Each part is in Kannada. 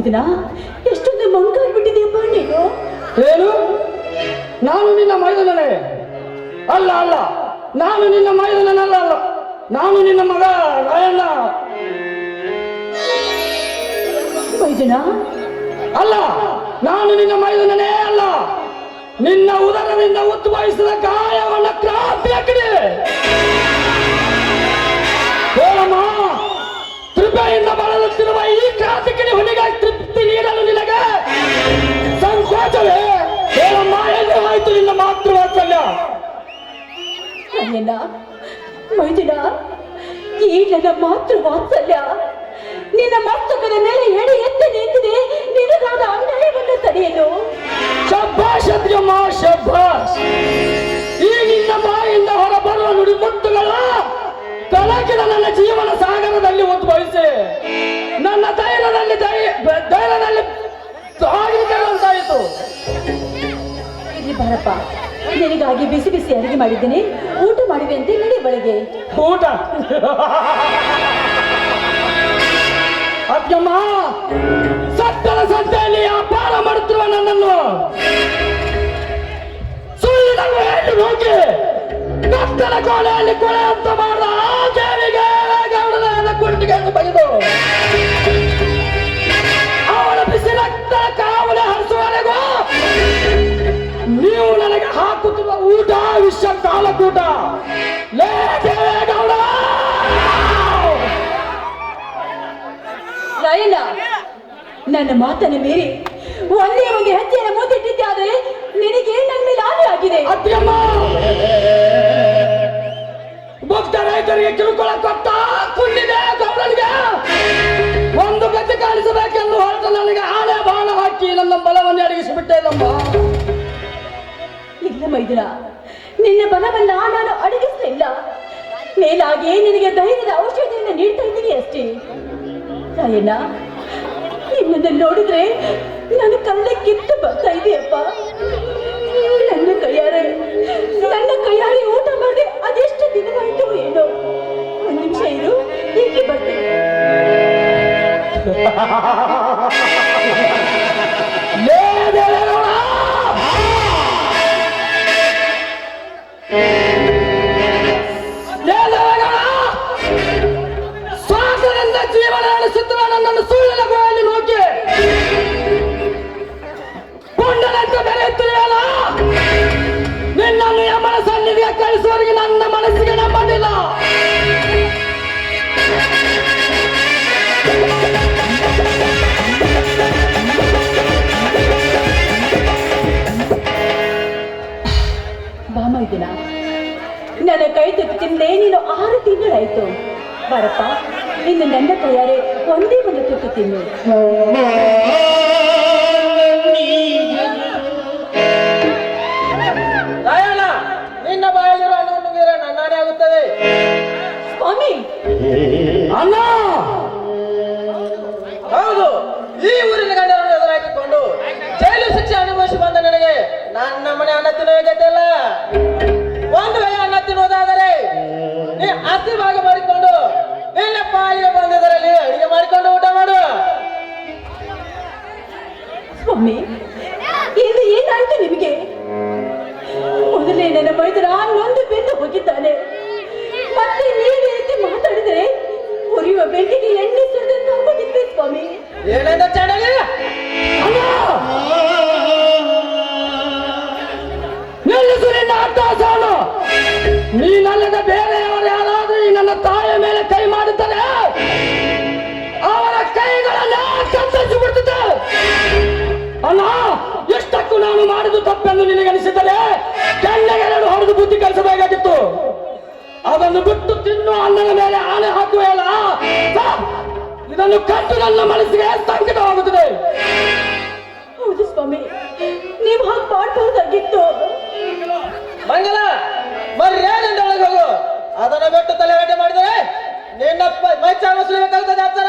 ಮೈದನ ಎಷ್ಟೊಂದು ಮಂಕಾಗ್ಬಿಟ್ಟಿದೆಯಪ್ಪ ನೀನು? ಏನು? ನಾನು ನಿನ್ನ ಮೈದನೇ ಅಲ್ಲ ಅಲ್ಲ. ನಾನು ನಿನ್ನ ಮೈದನಲ್ಲ ಅಲ್ಲ ನಾನು ನಿನ್ನ ಮಗ ರಾಯಣ್ಣ. ಮೈದನ? ಅಲ್ಲ ನಾನು ನಿನ್ನ ಮೈದನೇ ಅಲ್ಲ. ನಿನ್ನ ಉದರದಿಂದ ಉದ್ಭವಿಸಿದ ಗಾಯವನ್ನ ರಾಯಣ್ಣ ಮೈದಿನ ಈ ನನ್ನ ಮಾತೃ ವಾತ್ಸಲ್ಯ. ನಿನ್ನ ಮಸ್ತಕದ ಮೇಲೆ ಎಡೆ ಎತ್ತಿ ನಿಂತಿದೆ. ನಿನಗಾದ ಅನ್ಯಾಯವನ್ನು ತಡೆಯಲು. ಶಬ್ಬಾಷ್ ಮಾ ಶಬ್ಬಾಷ್ ಈ ನಿನ್ನ ಬಾಯಿಂದ ಹೊರಬರುವ ನುಡಿ ಮುತ್ತುಗಳು ಕಲಕಿದ ನನ್ನ ಜೀವನ ಸಾಗರದಲ್ಲಿ ಉದ್ಭವಿಸಿ ನನ್ನ ಧೈರ್ಯದಲ್ಲಿ ಧೈರ್ಯದಲ್ಲಿ ಉಂಟಾಯಿತು ಇಲ್ಲಿ ಬಾರಪ್ಪ. ನಿನಗಾಗಿ ಬಿಸಿ ಬಿಸಿ ಅಡಿಗೆ ಮಾಡಿದ್ದೀನಿ. ಊಟ ಮಾಡಿವೆ ಅಂತ ನಡಿ ಒಳಗೆ ಊಟ. ಅದ್ಯಮ್ಮ, ಸತ್ತಲ ಸಂತೆಯಲ್ಲಿ ಅಪಾರ ಮಾಡುತ್ತಿರುವ ನನ್ನನ್ನು ಸುಳ್ಳಿನ ಹೇಳಿ ಹೋಗಿ? ಕತ್ತಲ ಕೋಣೆಯಲ್ಲಿ ಕೊಳೆ ಅಂತ ಮಾಡಿದ ಆ ದೇವಿಗೆ ಗೌಡನ ಕುಂಡಿಗೆ ಬಗೆದು ಹಾಕುತ್ತಿರುವ ವಿಶ್ವ ಕಾಲಕೂಟ ಲೇ ದೇವೇಗೌಡ! ರಾಯಣ್ಣ ನನ್ನ ಮಾತನ್ನು ಮೀರಿ ಒಂದೇ ಒಂದು ಹೆಜ್ಜೆಯನ್ನು ಮುಂದಿಟ್ಟಿದ್ದೆ ಆದರೆ ನಿನಗೆ ನನ್ನ ಮೇಲೆ ಆಗಿ ಆಗಿದೆ. ಅದ್ಯಮ್ಮ ಭಕ್ತ ರೈತರಿಗೆ ಕಿರುಕುಳ ಕೊಟ್ಟ ಕುಂಡಿದೆ ಗೌಡನಿಗೆ. ಒಂದು ಗತಿ ಕಾಣಿಸಬೇಕೆಂದು ಹೊರಟ ನನಗೆ ಆಳೆ ಬಾಣ ಹಾಕಿ ನನ್ನ ಬಲವನ್ನು ಅಡಗಿಸಿಬಿಟ್ಟೆ ನಮ್ಮ ಇಲ್ಲ ನಿನ್ನ ಬಲವನ್ನ ನಾನು ಅಡಗಿಸಲಿಲ್ಲ. ಮೇಲಾಗಿ ನಿನಗೆ ಧೈರ್ಯದ ಔಷಧಿಯನ್ನು ನೀಡ್ತಾ ಇದ್ದೀನಿ ಅಷ್ಟೇ. ತಾಯಣ್ಣ ನಿನ್ನನ್ನು ನೋಡಿದ್ರೆ ನಾನು ಕಲ್ಲ ಕಿತ್ತು ಬರ್ತಾ ಇದೆಯಪ್ಪ. ನನ್ನ ಕೈಯಾರೆ ನನ್ನ ಕೈಯಾರೆ ಊಟ ಮಾಡಿ ಅದೆಷ್ಟು ದಿನವಾಯ್ತು ಏನು. ಒಂದು ನಿಮಿಷ ಇರು ಹೀಗೆ ಬರ್ತೀನಿ. ಬಾ ಮೈದುನ ನನ್ನ ಕೈ ತುತ್ತು ತಿಂದೆ ನೀನು ಆರು ತಿಂಗಳಾಯ್ತು. ಬರಪ್ಪ ಇನ್ನು ನನ್ನ ಕೈಯಾರೆ ಒಂದೇ ಒಂದು ತುತ್ತು ತಿನ್ನು. ನಿನ್ನ ಬಾಯಲ್ಲಿರುವ ಅನ್ನವನ್ನು ಮೀರ ನನ್ನಾನೇ ಆಗುತ್ತದೆ. ಸ್ವಾಮಿ! ಅಣ್ಣ! ಹೌದು ಈ ಊರಿನ ಗಂಡರನ್ನು ಎದುರಾಕಿಕೊಂಡು ಜೈಲು ಶಿಕ್ಷೆ ಅನುಭವಿಸಿ ಬಂದ ನನಗೆ ನನ್ನ ಮನೆ ಅನ್ನ ತಿನ್ನುವ ಜಾಸ್ತಿ ಭಾಗ ಮಾಡಿಕೊಂಡು. ನಿನ್ನ ಪಾಲಿಗೆ ಬಂದದರಲ್ಲಿ ಅಡಿಗೆ ಮಾಡಿಕೊಂಡು ಊಟ ಮಾಡು. ಸ್ವಾಮಿ ಇದು ಏನಾಯ್ತು ನಿಮಗೆ? ಮೊದಲೇ ನನ್ನ ಮೈದರ ಒಂದು ಬೆಂದು ಹೋಗಿದ್ದಾನೆ. ಮತ್ತೆ ಈ ರೀತಿ ಮಾತಾಡಿದ್ರೆ ಉರಿಯುವ ಬೆಂಕಿಗೆ ಎಣ್ಣೆ ಸುರಿದ ಸ್ವಾಮಿ. ಏನಂತ ನಾನು ಮಾಡಿದ್ದು ತಪ್ಪೆಂದು ನಿನಗನಿಸಿದರೆ ಎರಡು ಹೊಡೆದು ಬುದ್ಧಿ ಕಲಿಸಬೇಕಾಗಿತ್ತು. ಅದನ್ನು ಬಿಟ್ಟು ತಿನ್ನು ಅನ್ನದ ಮೇಲೆ ಆನೆ ಹಾಕುವೆಯಲ್ಲ ಛ! ಇದನ್ನು ಕಂಡು ನನ್ನ ಮನಸ್ಸಿಗೆ ಸಂಕಟವಾಗುತ್ತದೆ. ಹೌದು ಸ್ವಾಮಿ ನೀವು ಹಾಗೆ ಮಾಡಬಹುದಾಗಿತ್ತು. ಮಂಗಲ ಮರ್ಯಾದೆ ಒಳಗೆ ಹೋಗು. ಅದನ್ನ ಬಿಟ್ಟು ತಲೆಗಟ್ಟೆ ಮಾಡಿದರೆ ನಿನ್ನ ಮೈಚಾರ ಮೈ ಚಾಲ ಸುಲಿಬೇಕಾಗ್ತದೆ ಆತರ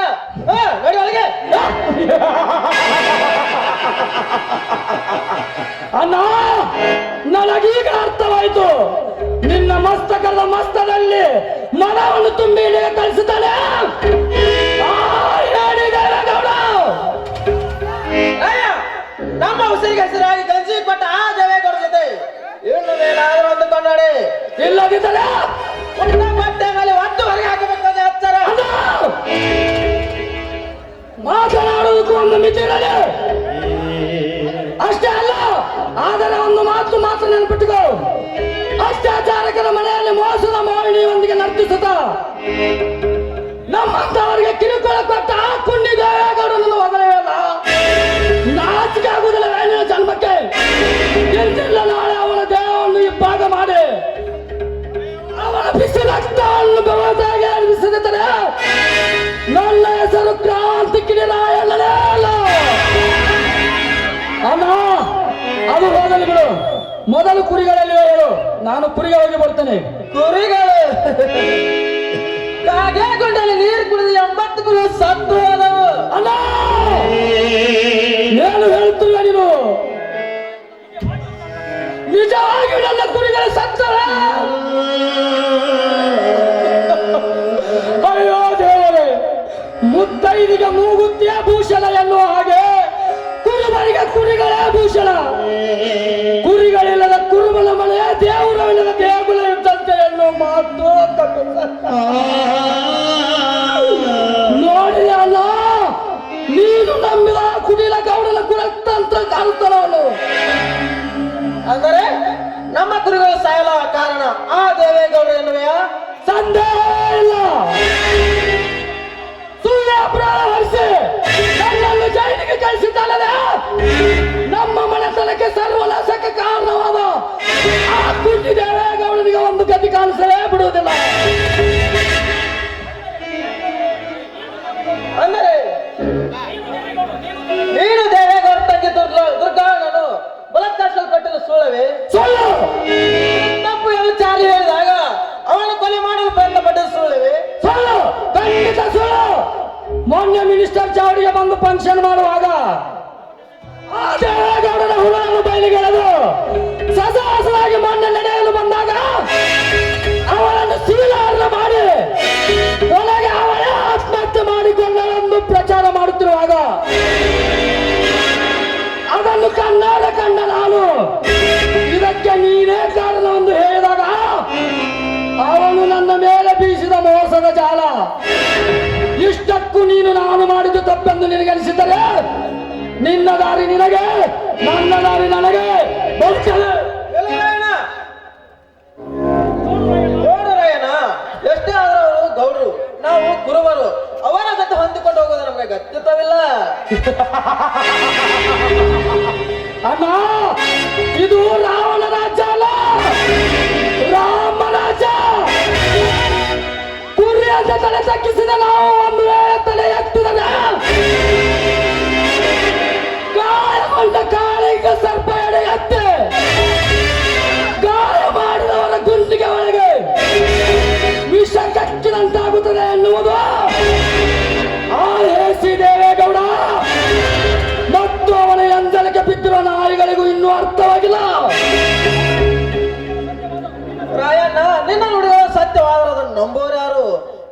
ಹಾ ನಡಿ ಒಳಗೆ. ನನಗೀಗ ಅರ್ಥವಾಯಿತು. ನಿನ್ನ ಮಸ್ತಕದ ಮಸ್ತದಲ್ಲಿ ಮನವನ್ನು ತುಂಬಿ ಕಳಿಸುತ್ತಾನೆ. ನಮ್ಮ ಉಸಿರಿಗೆ ಹೆಸರಾಗಿ ಗಂಜಿ ಕೊಟ್ಟ ಆ ದೇವೇಗೌಡ ಜೊತೆ. ಏನಾದರೂ ಒಂದು ಕೊಂಡಾಡಿ ಇಲ್ಲದಿದ್ದರೆ ಒಂದು ಬಟ್ಟೆ ಮೇಲೆ ಒತ್ತು ಹೊರಗೆ ಹಾಕಬೇಕಾದ ನಮ್ಮಂತವರಿಗೆ ಕಿರುಕುಳ ಕೊಟ್ಟ ಆ ಕುಂಡಿ ದೇವೇಗೌಡನನ್ನು ಹೊಗಳೆಯಲ್ಲ ನಾಚಿಕೆ ಆಗುವುದಿಲ್ಲ ಬೇಣಿನ ಜನ್ಮಕ್ಕೆ. ಎಂದಿಲ್ಲ ನಾಳೆ ಅವಳ ದೇಹವನ್ನು ಇಬ್ಬಾಗ ಮಾಡಿ. ಅವಳ ಬಿಸಿ ರಕ್ತವನ್ನು ಬೆವತಾಗಿ ಅನಿಸಿದರೆ ನನ್ನ ಹೆಸರು ಕ್ರಾಂತಿ ಕಿಡಿರಾಯಲ್ಲೇ ಅಲ್ಲ. ಅದು ಹೋಗಲಿ ಬಿಡು. ಮೊದಲು ಕುರಿಗಳಲ್ಲಿ ಹೇಳು. ನಾನು ಕುರಿಗೆ ಹೋಗಿ ಬರ್ತೇನೆ. ಕುರಿಗಳು? ಕಾಗೆ ಗುಂಡಲ್ಲಿ ನೀರು ಕುಡಿದು ಎಂಬತ್ತು ಗುರು ಸತ್ತು ಹೋದವು. ಅಣ್ಣ ಏನು ಹೇಳ್ತೀಯ ನೀನು? ನಿಜವಾಗಿ ನನ್ನ ಕುರಿಗಳು ಸತ್ತವೆ. ಅಯ್ಯೋ ದೇವರೇ ಮುತ್ತೈದಿಗೆ ಮೂಗುತ್ತಿಯ ಭೂಷಣ ಎನ್ನುವ ಹಾಗೆ ಕುರುಬರಿಗೆ ಕುರಿಗಳೇ ಭೂಷಣ. ಕುರಿಗಳಿಲ್ಲದ ಕುರುಬನ ಮನೆಯ ಎನ್ನುವ ಮಾತು ನೋಡಿ ಅಲ್ಲ ನೀನು ನಂಬಿದ ಕುಡಿಲ ಗೌಡನ ಕುಲತಂತ್ರ ಕಾರುತ್ತಲವನು ಅಂದರೆ ನಮ್ಮ ಕುರಿಗಳು ಸಾಯಲ ಕಾರಣ ಆ ದೇವೇಗೌಡರು ಎನ್ನುವೆಯ? ಸಂದೇಹ ಇಲ್ಲ. ಸುಳ್ಳು ಹರಿಸಿ ನನ್ನನ್ನು ಜೈಲಿಗೆ ಕಳಿಸಿದ್ದಲ್ಲದೆ ಮೊನ್ನೆ ಮಿನಿಸ್ಟರ್ ಚಾವಡಿಗೆ ಬಂದು ಫಂಕ್ಷನ್ ಮಾಡುವಾಗ ಆ ದೇವೇಗೌಡನ ಹುಳನ್ನು ಬಯಲಿಗೆಳೆದು ಸಸಾಸರಾಗಿ ಮೊನ್ನೆ ನಡೆಯಲು ಬಂದಾಗ ಅವಳನ್ನು ಸೀಲಾರ್ನ ಮಾಡಿ ಒಳಗೆ ಅವಳೇ ಆತ್ಮಹತ್ಯೆ ಮಾಡಿಕೊಂಡಳೆಂದು ಪ್ರಚಾರ ಮಾಡುತ್ತಿರುವಾಗ ಅದನ್ನು ಕಣ್ಣಾದ ಕಂಡ ನಾನು, ಇದಕ್ಕೆ ನೀನೇ ಕಾರಣವೆಂದು ಹೇಳಿದಾಗ ಅವನು ನನ್ನ ಮೇಲೆ ಬೀಸಿದ ಮೋಸದ ಜಾಲ. ಇಷ್ಟಕ್ಕೂ ನೀನು ನಾನು ಮಾಡಿದ್ದು ತಪ್ಪೆಂದು ನಿನಗನಿಸಿದರೆ ನಿನ್ನ ದಾರಿ ನಿನಗೆ ನನ್ನ ದಾರಿ ನನಗೆ ಎಲ್ಲರಾಯಣ ಗೌಡರಾಯಣ ಎಷ್ಟೇ ಆದ್ರೂ ಅವರು ಗೌಡ್ರು ನಾವು ಗುರುವರು ಅವರ ಜೊತೆ ಹೊಂದಿಕೊಂಡು ಹೋಗೋದು ನಮಗೆ ಗತ್ಯತ್ವವಿಲ್ಲ ಅಣ್ಣ ಇದು ರಾವಣ ತಗ್ಗಿಸಿದ ನಾವು ಒಂದು ವೇಳೆ ತಲೆ ಎತ್ತಿದರೆ ಗಾಯಗೊಂಡ ಕಾಳಿಗೆ ಸರ್ಪ ಎಡೆ ಗಾಯ ಮಾಡಿದವರ ಗುಂಡಿಗೆ ಒಳಗೆ ವಿಷ ಕಕ್ಕಿದಂತಾಗುತ್ತದೆ ಎನ್ನುವುದು. ಆ ಹೇಸಿ ದೇವೇಗೌಡ. ಮತ್ತು ಅವನ ಎಂಜಲಕ್ಕೆ ಬಿದ್ದಿರುವ ನಾಯಿಗಳಿಗೂ ಇನ್ನೂ ಅರ್ಥವಾಗಿಲ್ಲ. ರಾಯಣ್ಣ, ನಿನ್ನ ನುಡಿಗಳು ಸತ್ಯವಾದರದನ್ನು ನಂಬೋರು ಯಾರು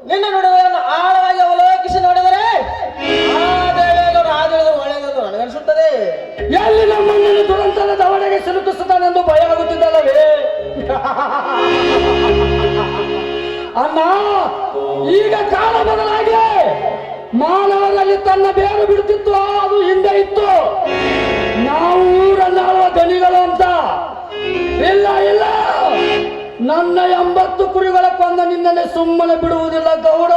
ನಿನ್ನ ನುಡಿಗಳನ್ನು ಆಳವಾಗಿ ಅವಲೋಕಿಸಿ ನೋಡಿದರೆ ಒಳ್ಳೆಯದನ್ನು ಎಲ್ಲಿ ನಮ್ಮನ್ನು ದುರಂತದ ದವಡೆಗೆ ಸಿಲುಕಿಸುತ್ತಾನೆಂದು ಭಯ ಆಗುತ್ತಿದ್ದಲ್ಲವೇ? ಅಣ್ಣ, ಈಗ ಕಾಲ ಬದಲಾಗಿ ಮಾನವನಲ್ಲಿ ತನ್ನ ಬೇರು ಬಿಡುತ್ತಿತ್ತು, ಅದು ಹಿಂದೆ ಇತ್ತು. ನಾವು ಊರನ್ನಾಳುವ ದನಿಗಳು ಅಂತ. ಇಲ್ಲ ಇಲ್ಲ. ನನ್ನ ಎಂಬತ್ತು ನಿನ್ನನ್ನು ನಿನ್ನನ್ನೇ ಸುಮ್ಮನೆ ಬಿಡುವುದಿಲ್ಲ ಗೌಡ.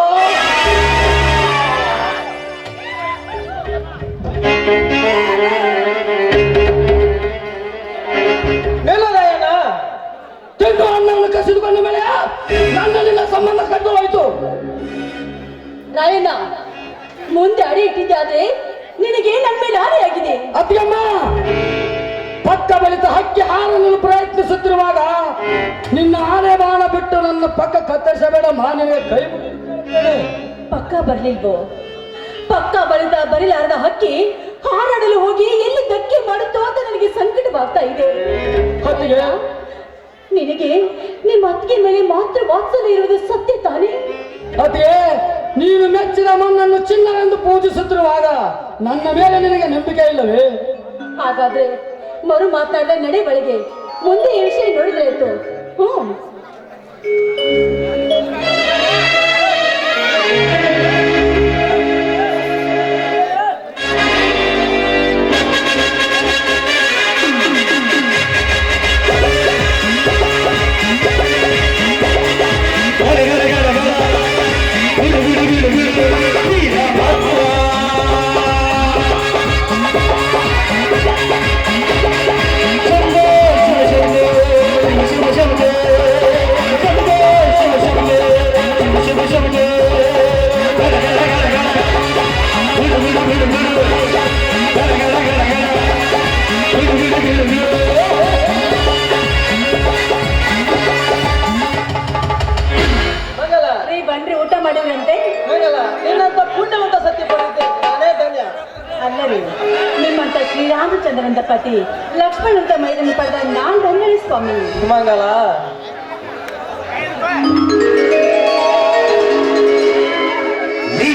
ನಿನ್ನ ಆನೆ ಬಾಣ ಬಿಟ್ಟು ನನ್ನ ಪಕ್ಕ ಕತ್ತರಿಸಬೇಡ ಮಾನಿನ ಕೈ. ಪಕ್ಕ ಬರ್ಲಿಲ್ವೋ? ಪಕ್ಕ ಬರಿದ ಬರಿಲಾರದ ಹಕ್ಕಿ ಹಾರಾಡಲು ಹೋಗಿ ಎಲ್ಲಿ ಧಕ್ಕೆ ಮಾಡುತ್ತೋ ಅಂತ ನನಗೆ ಸಂಕಟವಾಗ್ತಾ ಇದೆ. ನಿನಗೆ ನಿಮ್ಮ ಅತ್ತಿಗೆ ಮೇಲೆ ಮಾತ್ರ ವಾತ್ಸಲ್ಯ ಇರುವುದು ಸತ್ಯ ತಾನೇ? ಅದೇ ನೀನು ಮೆಚ್ಚಿದ ಮಣ್ಣನ್ನು ಚಿನ್ನವೆಂದು ಪೂಜಿಸುತ್ತಿರುವಾಗ ನನ್ನ ಮೇಲೆ ನಿನಗೆ ನಂಬಿಕೆ ಇಲ್ಲವೇ? ಹಾಗಾದ್ರೆ ಮರು ಮಾತನಾಡಿದ ನಡೆ ಬಳಿಗೆ. ಮುಂದೆ ಈ ನೋಡಿದ್ರೆ ಆಯ್ತು. ಶ್ರೀರಾಮಚಂದ್ರಂತ ಪತಿ ಲಕ್ಷ್ಮಣಂತ ಮೈದನ್ನು ಪಡೆದ ನಾನ್ ಧನ್ಯರಿ ಸ್ವಾಮಿ ಮಂಗಲ